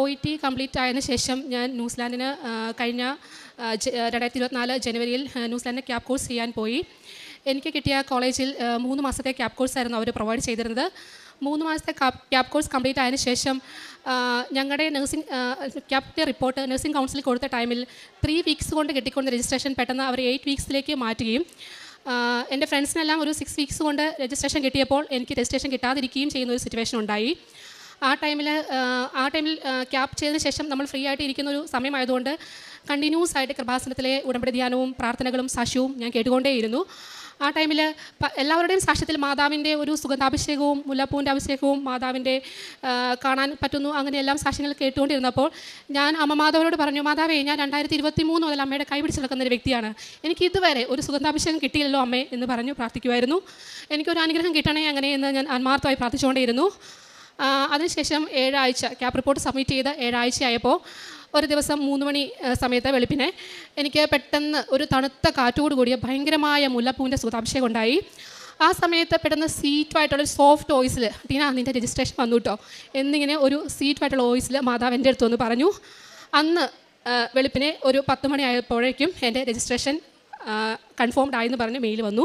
O E T complete ആയതിനു ശേഷം ഞാൻ ന്യൂസിലാൻഡിന് കഴിഞ്ഞ രണ്ടായിരത്തി ഇരുപത്തിനാല് ജനുവരിയിൽ ന്യൂസിലാൻഡിന് ക്യാബ് കോഴ്സ് ചെയ്യാൻ പോയി. എനിക്ക് കിട്ടിയ കോളേജിൽ മൂന്ന് മാസത്തെ ക്യാബ് കോഴ്സ് ആയിരുന്നു അവർ പ്രൊവൈഡ് ചെയ്തിരുന്നത്. മൂന്ന് മാസത്തെ ക്യാബ് കോഴ്സ് കംപ്ലീറ്റ് ആയതിനു ശേഷം ഞങ്ങളുടെ നഴ്സിംഗ് ക്യാബിന്റെ റിപ്പോർട്ട് നഴ്സിംഗ് കൗൺസിലിൽ കൊടുത്ത ടൈമിൽ ത്രീ വീക്സ് കൊണ്ട് കിട്ടിക്കൊണ്ട് രജിസ്ട്രേഷൻ പെട്ടെന്ന് അവർ എയ്റ്റ് വീക്സിലേക്ക് മാറ്റുകയും എന്റെ ഫ്രണ്ട്സിനെല്ലാം ഒരു സിക്സ് വീക്സ് കൊണ്ട് രജിസ്ട്രേഷൻ കിട്ടിയപ്പോൾ എനിക്ക് രജിസ്ട്രേഷൻ കിട്ടാതിരിക്കുകയും ചെയ്യുന്ന ഒരു സിറ്റുവേഷൻ ഉണ്ടായി. ആ ടൈമിൽ ആ ടൈമിൽ ക്യാപ് ചെയ്തതിന് ശേഷം നമ്മൾ ഫ്രീ ആയിട്ട് ഇരിക്കുന്ന ഒരു സമയമായതുകൊണ്ട് കണ്ടിന്യൂസ് ആയിട്ട് കൃപാസനത്തിലെ ഉടമ്പടി ധ്യാനവും പ്രാർത്ഥനകളും സാക്ഷ്യവും ഞാൻ കേട്ടുകൊണ്ടേയിരുന്നു. ആ ടൈമിൽ എല്ലാവരുടെയും സാക്ഷ്യത്തിൽ മാതാവിന്റെ ഒരു സുഗന്ധാഭിഷേകവും മുല്ലപ്പൂവിന്റെ അഭിഷേകവും മാതാവിന്റെ കാണാൻ പറ്റുന്നു. അങ്ങനെ എല്ലാം സാക്ഷ്യങ്ങൾ കേട്ടുകൊണ്ടിരുന്നപ്പോൾ ഞാൻ അമ്മ മാതാവിനോട് പറഞ്ഞു മാതാവേ ഞാൻ രണ്ടായിരത്തി ഇരുപത്തി മൂന്ന് മുതൽ അമ്മയുടെ കൈപിടിച്ച് നടക്കുന്ന ഒരു വ്യക്തിയാണ്. എനിക്ക് ഇതുവരെ ഒരു സുഗന്ധാഭിഷേകം കിട്ടിയില്ലല്ലോ അമ്മേ എന്ന് പറഞ്ഞു പ്രാർത്ഥിക്കുമായിരുന്നു. എനിക്കൊരു അനുഗ്രഹം കിട്ടണേ അങ്ങനെ എന്ന് ഞാൻ ആത്മാർത്ഥമായി പ്രാർത്ഥിച്ചുകൊണ്ടേയിരുന്നു. അതിനുശേഷം ഏഴാഴ്ച ക്യാപ് റിപ്പോർട്ട് സബ്മിറ്റ് ചെയ്ത് ഏഴാഴ്ചയായപ്പോൾ ഒരു ദിവസം മൂന്ന് മണി സമയത്തെ വെളുപ്പിനെ എനിക്ക് പെട്ടെന്ന് ഒരു തണുത്ത കാറ്റോട് കൂടിയ ഭയങ്കരമായ മുല്ലപ്പൂവിന്റെ സുതാഭിഷേകം ഉണ്ടായി. ആ സമയത്ത് പെട്ടെന്ന് സീറ്റുമായിട്ടുള്ള ഒരു സോഫ്റ്റ് വോയിസിൽ ടീന നിന്റെ രജിസ്ട്രേഷൻ വന്നു കേട്ടോ എന്നിങ്ങനെ ഒരു സീറ്റുമായിട്ടുള്ള വോയിസിൽ മാതാവ് എന്റെ അടുത്ത് പറഞ്ഞു അന്ന് വെളുപ്പിനെ ഒരു പത്ത് മണിയായപ്പോഴേക്കും എന്റെ രജിസ്ട്രേഷൻ കൺഫേംഡ് ആയെന്ന് പറഞ്ഞ് മെയിൽ വന്നു.